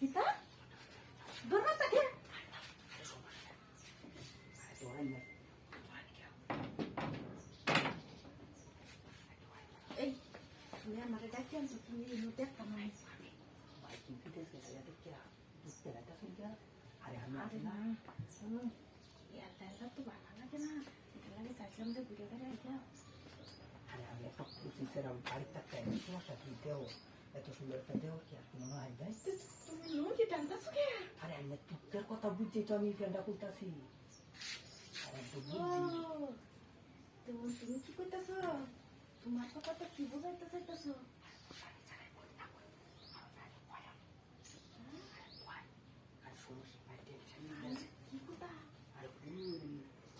কিতা ধরো তাকে এই তুমি আমার ডাকি আনছো তুমি এই মধ্যে একটা নাই আরে না শুনো ইয়ারটা এলা তো ভালো লাগে না এটা লাগে চাইছিলাম যে ঘুরে ঘুরে আইতা এত সুন্দর একটা দেহ কি আর কোনো হয় ভাই? তুমি লুঙ্গি টানতাছো কে? আরে আমি তোর কথা বুঝছি তো আমি ফ্যানটা আরে তো তো তুমি কি করতেছো? তোমার কথাটা কি বোঝাইতে চাইতেছো কি কথা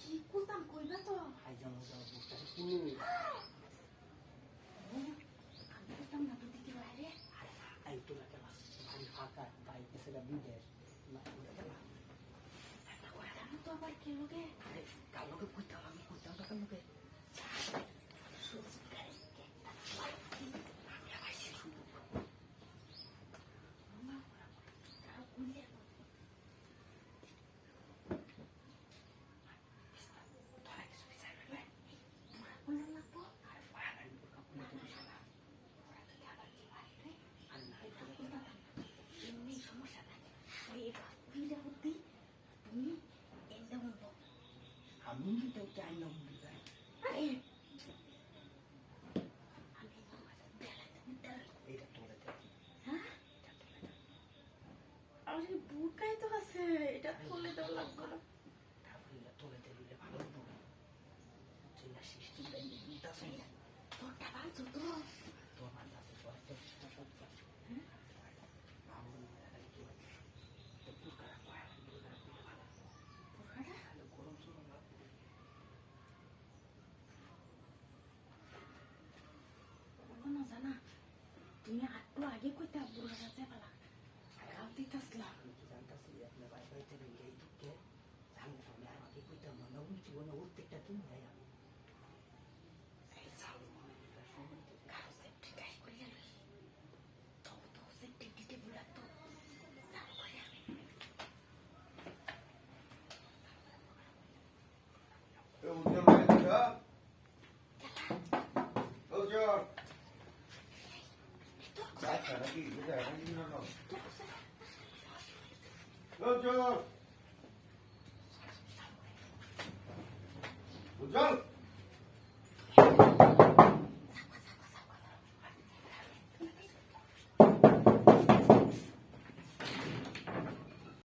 কি করতাম কইবা তো। আই যাব যাব বুঝতে হুম আমি করতাম না তুই দিকে বাইরে আই তোলা গেলা ভাই ফাঁকা ভাই এসে বিদেশ না তোলা গেলা আমি তো আবার কে লোকে আরে কালোকে কইতাম আমি কইতাম তো কালোকে আমি আইছি শুধু তোরা কিছু বিচার করবে বললাম না তো আরে ফায়ার বোরকা পুলে তো বিষয় না আর নাই তোরা এমনি সমস্যা নাই ওই বিটা বুদ্ধি তুমি এনে বলব আমি তো চাই না বুঝি ভাই আরে আমি বেলাতে উঠতে এটা তোলা দেখি হ্যাঁ এটা তোলা দেখি আরে বুকাই তো আছে এটা তুলে দেওয়া লাগবে না তারপরে এটা তোলা দিলে ভালো তুই না সৃষ্টি দেয় নিতা শুনে তোরটা ভাঙছো তো তোর মান আছে তোর তো সব আমার মনে কি হয় তো পুরকারা পায় পুরকারা পুরো ভালো বুড়াটা ভালো গরম সরম লাগবে বলব না জানা তুমি আটটু আগে কইতা বুড়াটা যে পালা গাল দিতাসলা জানতাছি আপনার ভাই বাড়িতে রইলে এই দুঃখে সামনে সামনে আমাকে কইতাম না না উঠছি না উঠতে দিন ভাই আমি এই সাল মনে উজ্জ্বল